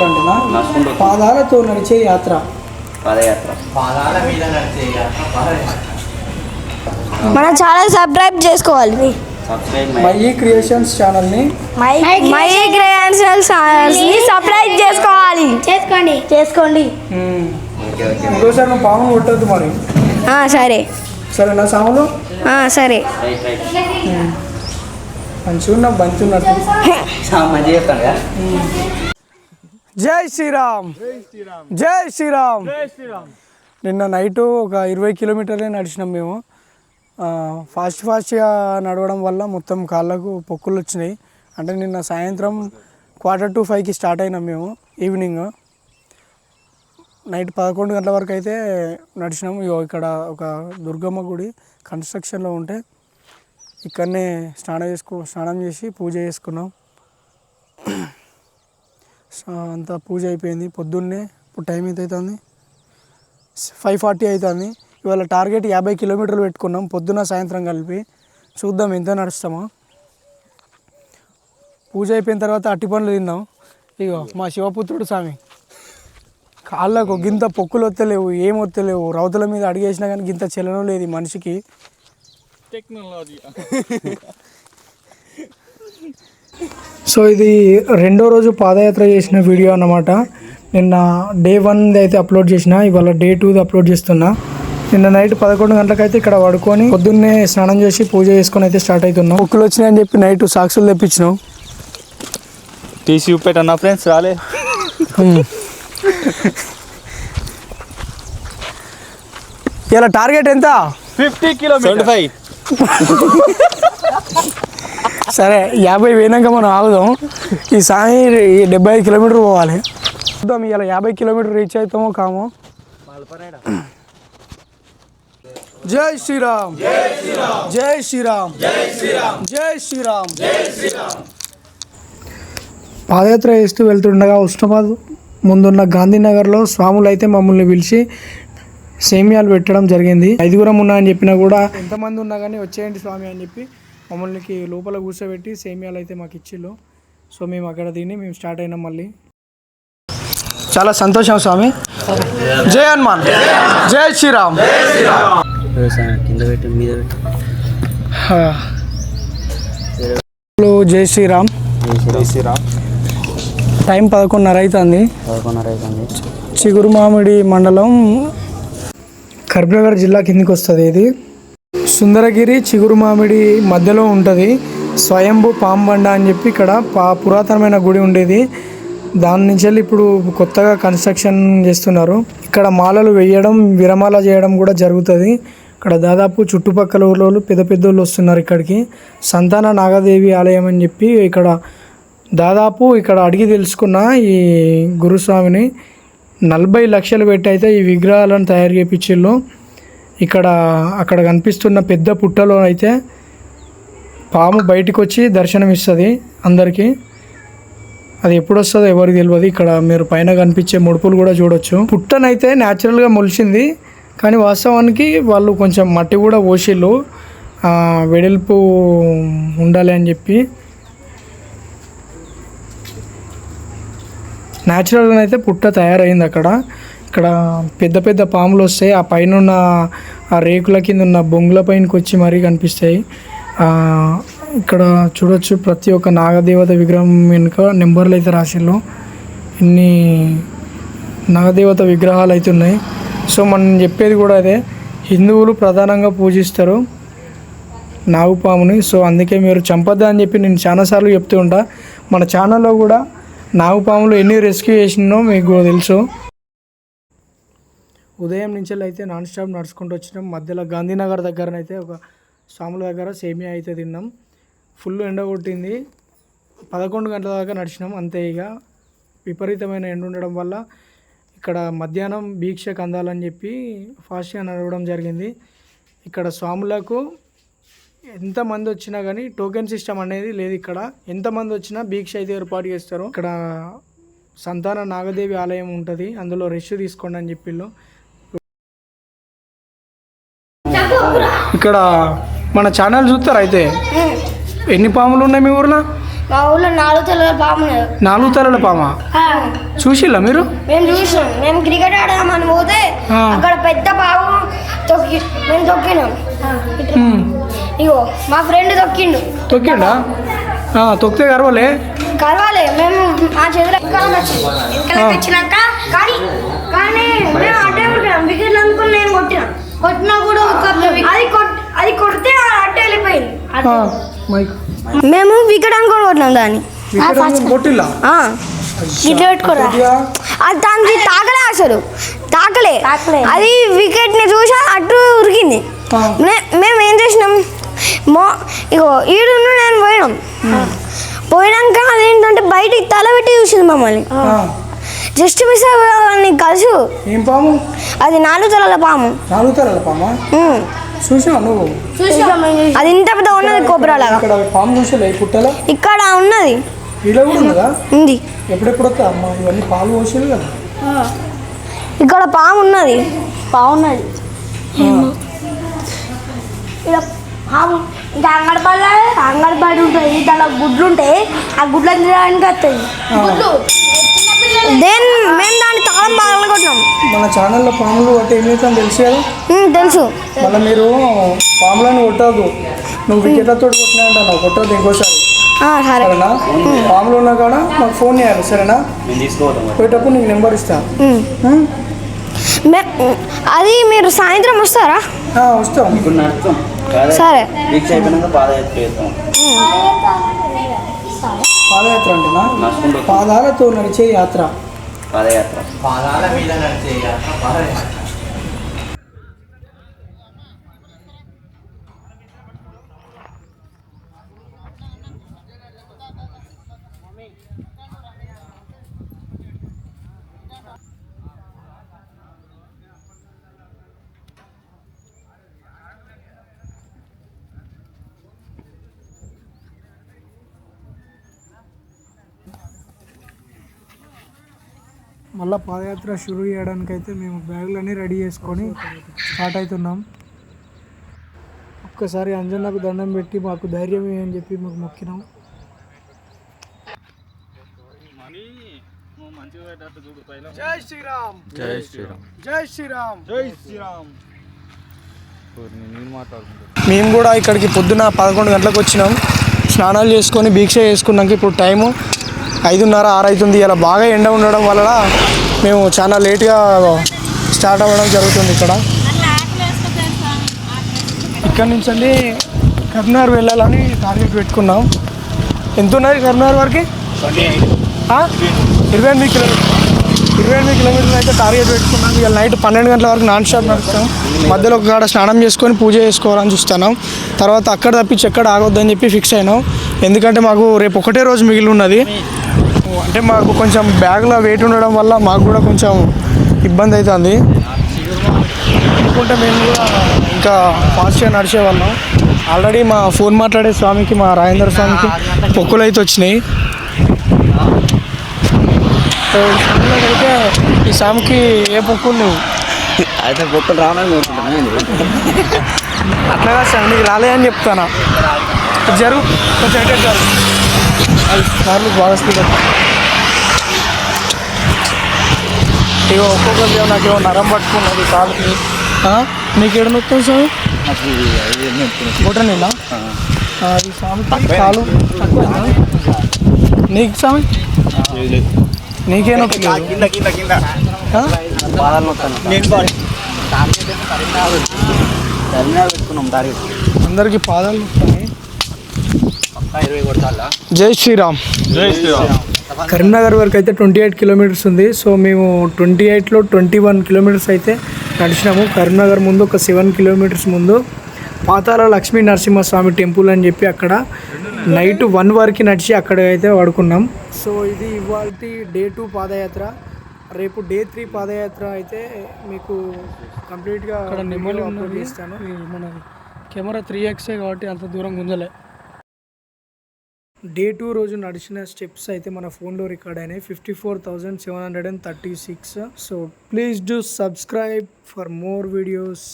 పాదయాత్ర అంటున్నా పాదాలతో నడిచే యాత్ర. పాదయాత్ర. పాదాల మీద నడిచే యాత్ర పాదయాత్ర. మనం చాలా సబ్స్క్రైబ్ చేసుకోవాలి. సబ్స్క్రైబ్ మై క్రియేషన్స్ ఛానల్ని. మై మై క్రియేషనల్ని సబ్స్క్రైబ్ చేసుకోవాలి. చేసుకోండి. చేసుకోండి. ఇంకోసారి నువ్వు పామును కొట్టద్దు మరి. ఆ, సరే. సరేనా సాములు? ఆ, సరే. మంచిగా ఉన్నావు మంచిగా ఉన్నట్టు మంచిగా చెప్తాను కదా. జై శ్రీరామ్. జై శ్రీరామ్. నిన్న నైట్ ఒక ఇరవై కిలోమీటర్లే నడిచినాం మేము. ఫాస్ట్ ఫాస్ట్గా నడవడం వల్ల మొత్తం కాళ్ళకు పొక్కులు వచ్చినాయి. అంటే నిన్న సాయంత్రం క్వార్టర్ టు ఫైవ్కి స్టార్ట్ అయినాం మేము ఈవినింగ్. నైట్ పదకొండు గంటల వరకు అయితే నడిచినాం. ఇక్కడ ఒక దుర్గమ్మ గుడి కన్స్ట్రక్షన్లో ఉంటే ఇక్కడనే స్నానం చేసుకో స్నానం చేసి పూజ చేసుకున్నాం. అంతా పూజ అయిపోయింది. పొద్దున్నే ఇప్పుడు టైం ఎంత అవుతుంది ఫైవ్ ఫార్టీ అవుతుంది ఇవాళ టార్గెట్ యాభై కిలోమీటర్లు పెట్టుకున్నాం. పొద్దున సాయంత్రం కలిపి చూద్దాం ఎంత నడుస్తామో. పూజ అయిపోయిన తర్వాత అట్టి పండ్లు తిందాం ఇగో మా శివపుత్రుడు స్వామి. కాళ్ళకు గింత పొక్కులు వత్తలేవు ఏం వత్తలేవు. రౌతుల మీద అడిగేసినా కానీ గింత చలనం లేదు మనిషికి. సో ఇది రెండో రోజు పాదయాత్ర చేసిన వీడియో అన్నమాట. నిన్న డే వన్ అయితే అప్లోడ్ చేసిన ఇవాళ డే టూది అప్లోడ్ చేస్తున్నా. నిన్న నైట్ పదకొండు గంటలకైతే ఇక్కడ పడుకొని పొద్దున్నే స్నానం చేసి పూజ చేసుకొని అయితే స్టార్ట్ అవుతున్నాం బుక్కులు వచ్చినాయని చెప్పి నైట్ సాక్షులు తెప్పించినాం. తీసి చూపెట్టన్నా ఫ్రెండ్స్ రాలే. ఇలా టార్గెట్ ఎంత? Fifty kilometer. ఫైవ్. సరే యాభై పోయినాక మనం ఆగుదాం. ఈ సాయి డెబ్బై ఐదు కిలోమీటర్ పోవాలి. చూద్దాం ఇలా యాభై కిలోమీటర్ రీచ్ అవుతామో కామో. జై శ్రీరామ్. జై శ్రీరామ్. జై శ్రీరామ్. పాదయాత్ర చేస్తూ వెళ్తుండగా ఉస్మాబాద్ ముందున్న గాంధీనగర్లో స్వాములు అయితే మమ్మల్ని పిలిచి సేమియాలు పెట్టడం జరిగింది. ఐదుగురం ఉన్నా అని చెప్పినా కూడా ఎంతమంది ఉన్నా కానీ వచ్చేయండి స్వామి అని చెప్పి మమ్మల్ని లోపల కూర్చోబెట్టి సేమియాలు అయితే మాకు ఇచ్చిళ్ళు. సో మేము అక్కడ తిని మేము స్టార్ట్ అయినాం మళ్ళీ. చాలా సంతోషం స్వామి. జై హనుమాన్. జై శ్రీరామ్. కింద పెట్టి హలో, జై శ్రీరామ్. శ్రీరామ్ టైం పదకొండున్నర అవుతుంది పదకొండున్నర అవుతుంది చిగురు మామిడి మండలం కరీంనగర్ జిల్లా కిందికి వస్తుంది ఇది. సుందరగిరి చిగురు మామిడి మధ్యలో ఉంటుంది. స్వయంభూ పాంబండ అని చెప్పి ఇక్కడ పా పురాతనమైన గుడి ఉండేది. దాని నుంచి వెళ్ళి ఇప్పుడు కొత్తగా కన్స్ట్రక్షన్ చేస్తున్నారు. ఇక్కడ మాలలు వేయడం విరమాల చేయడం కూడా జరుగుతుంది. ఇక్కడ దాదాపు చుట్టుపక్కల ఊళ్ళో పెద్ద పెద్ద వాళ్ళు వస్తున్నారు ఇక్కడికి. సంతాన నాగదేవి ఆలయం అని చెప్పి ఇక్కడ దాదాపు ఇక్కడ అడిగి తెలుసుకున్న ఈ గురుస్వామిని నలభై లక్షలు పెట్టి అయితే ఈ విగ్రహాలను తయారు చేయించిళ్ళు ఇక్కడ అక్కడ కనిపిస్తున్న పెద్ద పుట్టలో అయితే పాము బయటకు వచ్చి దర్శనం ఇస్తుంది అందరికీ. అది ఎప్పుడు వస్తుందో ఎవరికి తెలియదు ఇక్కడ మీరు పైన కనిపించే ముడుపులు కూడా చూడొచ్చు. పుట్టనైతే న్యాచురల్గా మొలిచింది. కానీ వాస్తవానికి వాళ్ళు కొంచెం మట్టి కూడా పోసిళ్ళు. వెడల్పు ఉండాలి అని చెప్పి. న్యాచురల్గా అయితే పుట్ట తయారైంది అక్కడ. ఇక్కడ పెద్ద పెద్ద పాములు వస్తాయి. ఆ పైన ఉన్న ఆ రేకుల కింద ఉన్న బొంగుల పైనకి వచ్చి మరీ కనిపిస్తాయి. ఇక్కడ చూడొచ్చు ప్రతి ఒక్క నాగదేవత విగ్రహం వెనుక నెంబర్లు అయితే రాసిల్లు ఇన్ని నాగదేవత విగ్రహాలు అయితే ఉన్నాయి. సో మనం చెప్పేది కూడా అదే. హిందువులు ప్రధానంగా పూజిస్తారు నాగుపాముని సో అందుకే మీరు చంపద్దా అని చెప్పి నేను చాలాసార్లు చెప్తూ ఉంటా. మన ఛానల్లో కూడా నాగుపాములు ఎన్ని రెస్క్యూ చేసినో మీకు తెలుసు. ఉదయం నుంచి అయితే నాన్ స్టాప్ నడుచుకుంటూ వచ్చినాం. మధ్యలో గాంధీనగర్ దగ్గరనైతే ఒక స్వాముల దగ్గర సేమియా అయితే తిన్నాం. ఫుల్ ఎండ కొట్టింది. పదకొండు గంటల దాకా నడిచినాం అంతే ఇక. విపరీతమైన ఎండ ఉండడం వల్ల ఇక్కడ మధ్యాహ్నం భీక్షకు అందాలని చెప్పి ఫాస్ట్గా నడవడం జరిగింది. ఇక్కడ స్వాములకు ఎంతమంది వచ్చినా కానీ టోకెన్ సిస్టమ్ అనేది లేదు ఇక్కడ. ఎంతమంది వచ్చినా భీక్ష అయితే ఏర్పాటు చేస్తారు. ఇక్కడ సంతాన నాగదేవి ఆలయం ఉంటుంది. అందులో రెస్ట్ తీసుకోండి అని చెప్పిళ్ళు. ఇక్కడ మన ఛానల్ చూస్తారు అయితే? ఎన్ని పాములు ఉన్నాయి మీ ఊర్లో? మా ఊళ్ళో నాలుగు తెల్లల పాము. నాలుగు తలల పామా? చూసిల్లా మీరు? మేము చూసినాం. మేము క్రికెట్ ఆడదామని పోతే. అక్కడ పెద్ద పాము తొక్కి మేము తొక్కినాం. ఇగో మా ఫ్రెండ్ తొక్కిండు. తొక్కిండా? ఆ, తొక్కితే గర్వలే కలవాలి మేము మా చేతిలో వచ్చినాక కానీ కానీ మేము అడ్డే కొట్టినాం వికెట్ అనుకుని నేను కొట్టినా. కొట్టినా కూడా ఒక అది అది కొడితే అడ్డు వెళ్ళిపోయింది. ఆ, మైక్. మేము వికెట్ అనుకొని కొట్టినాం దాన్ని. కొట్టిల్లా. ఇట్లా పెట్టుకోరా. అది దానికి తాకలే అసలు. తాకలే. అది వికెట్ని చూసా అటు ఉరికింది. మేము ఏం చేసినాం? మో ఇగో ఈడు నేను పోయినాం. పోయినాక అదేంటంటే బయటికి తల పెట్టి చూసింది మమ్మల్ని. జస్ట్ మిస్ నీకు కలుసు ఏం పాము? అది నాలుగు తలల పాము. నాలుగు తలల పామా. చూసావా నువ్వు? అది ఇంత పెద్ద ఉన్నది కోబ్రా లాగా ఇక్కడ పాము చూసలే పుట్టల? ఇక్కడ ఉన్నది. ఇలా కూడా ఉన్నదా? ఉంది. ఎప్పుడెప్పుడు వస్తా అమ్మ? ఇవన్నీ పాలు పోసేది కదా. ఇక్కడ పాము ఉన్నది. బాగున్నది ఇలా పాము ఇంకా ఉంటుంది దానిలో గుడ్లు ఉంటాయి. ఆ గుడ్లు తినడానికి వస్తాయి. గుడ్లు. దెన్ మేము దాన్ని తాళం బాగా కొట్టినాం. మన ఛానల్లో పాములు కొట్టి ఏం చేస్తాను తెలుసు కదా? తెలుసు. మళ్ళీ మీరు పాములను కొట్టద్దు. నువ్వు వికెట్లతో కొట్టినా అంటావు కొట్టద్దు ఇంకోసారి. సరేనా? పాములు ఉన్నా కాడ? మాకు ఫోన్ చేయాలి. సరేనా. పోయేటప్పుడు నీకు నెంబర్ ఇస్తాను అది మీరు సాయంత్రం వస్తారా? వస్తాం. సరే. పాదయాత్ర చేస్తాం పాదయాత్ర అంటేనా నడుచుకుంటూ పాదాలతో నడిచే యాత్ర పాదయాత్ర పాదాల మీద నడిచే యాత్ర పాదయాత్ర మళ్ళీ పాదయాత్ర షురూ చేయడానికి అయితే మేము బ్యాగులన్నీ రెడీ చేసుకొని స్టార్ట్ అవుతున్నాం. ఒక్కసారి అంజన్నకు దండం పెట్టి మాకు ధైర్యం అని చెప్పి మాకు మొక్కినాం. జై శ్రీరామ్. జై శ్రీరామ్. జై శ్రీరామ్. జై శ్రీరామ్. మేము కూడా ఇక్కడికి పొద్దున పదకొండు గంటలకు వచ్చినాం. స్నానాలు చేసుకొని దీక్ష చేసుకున్నాక ఇప్పుడు టైము ఐదున్నర ఆరు అవుతుంది ఇలా బాగా ఎండ ఉండడం వల్ల మేము చాలా లేట్గా స్టార్ట్ అవ్వడం జరుగుతుంది ఇక్కడ. ఇక్కడ నుంచి అండి కరీంనగర్ వెళ్ళాలని టార్గెట్ పెట్టుకున్నాం. ఎంత ఉన్నది కరీంనగర్ వరకు ఇరవై ఎనిమిది కిలోమీటర్ ఇరవై ఎనిమిది కిలోమీటర్లు అయితే టార్గెట్ పెట్టుకున్నాం. ఇక నైట్ పన్నెండు గంటల వరకు నాన్ స్టాప్ నడుస్తాం మధ్యలో ఒక కాడ స్నానం చేసుకొని పూజ చేసుకోవాలని చూస్తున్నాం. తర్వాత అక్కడ తప్పించి ఎక్కడ ఆగొద్దని చెప్పి ఫిక్స్ అయినాం. ఎందుకంటే మాకు రేపు ఒకటే రోజు మిగిలి ఉన్నది అంటే మాకు కొంచెం బ్యాగ్లో వెయిట్ ఉండడం వల్ల మాకు కూడా కొంచెం ఇబ్బంది అవుతుంది అనుకుంటే మేము కూడా ఇంకా ఫాస్ట్గా నడిచే వాళ్ళం. ఆల్రెడీ మా ఫోన్ మాట్లాడే స్వామికి మా రాజేంద్ర స్వామికి పొక్కులు అయితే వచ్చినాయి. అయితే ఈ స్వామికి ఏ పొక్కులు లేవు. అయితే బొక్కలు రావాలని అట్లాగా స్వామి నీకు రాలేదని చెప్తానా? జరుగు కొంచెం ఎటే జరుగు అది సార్లు బాగా స్పీడ్ ఒక్కొక్కరు నాకేమో నరం పట్టుకున్నది కాలుకి? నీకు ఎడ నొస్తుంది స్వామి బొటనేనా అది స్వామికి కాలు? నీకు స్వామి? నీకే నొప్పి లేదు. కింద జై శ్రీరామ్. జై శ్రీరామ్. కరీంనగర్ వరకు అయితే ట్వంటీ ఎయిట్ కిలోమీటర్స్ ఉంది. సో మేము ట్వంటీ ఎయిట్లో ట్వంటీ వన్ కిలోమీటర్స్ అయితే నడిచినాము. కరీంనగర్ ముందు ఒక సెవెన్ కిలోమీటర్స్ ముందు పాతాల లక్ష్మీ నరసింహస్వామి టెంపుల్ అని చెప్పి అక్కడ నైట్ వన్ వరకు నడిచి అక్కడ అయితే పడుకున్నాం. సో ఇది ఇవాళ డే టూ పాదయాత్ర. రేపు డే త్రీ పాదయాత్ర అయితే మీకు కంప్లీట్గా చేస్తాను. మన కెమెరా త్రీ ఎక్సే కాబట్టి అంత దూరం గుంజలే. డే టూ రోజు నడిచిన స్టెప్స్ అయితే మన ఫోన్లో రికార్డ్ అయినాయి. Fifty four thousand seven hundred and thirty six. So please do subscribe for more videos.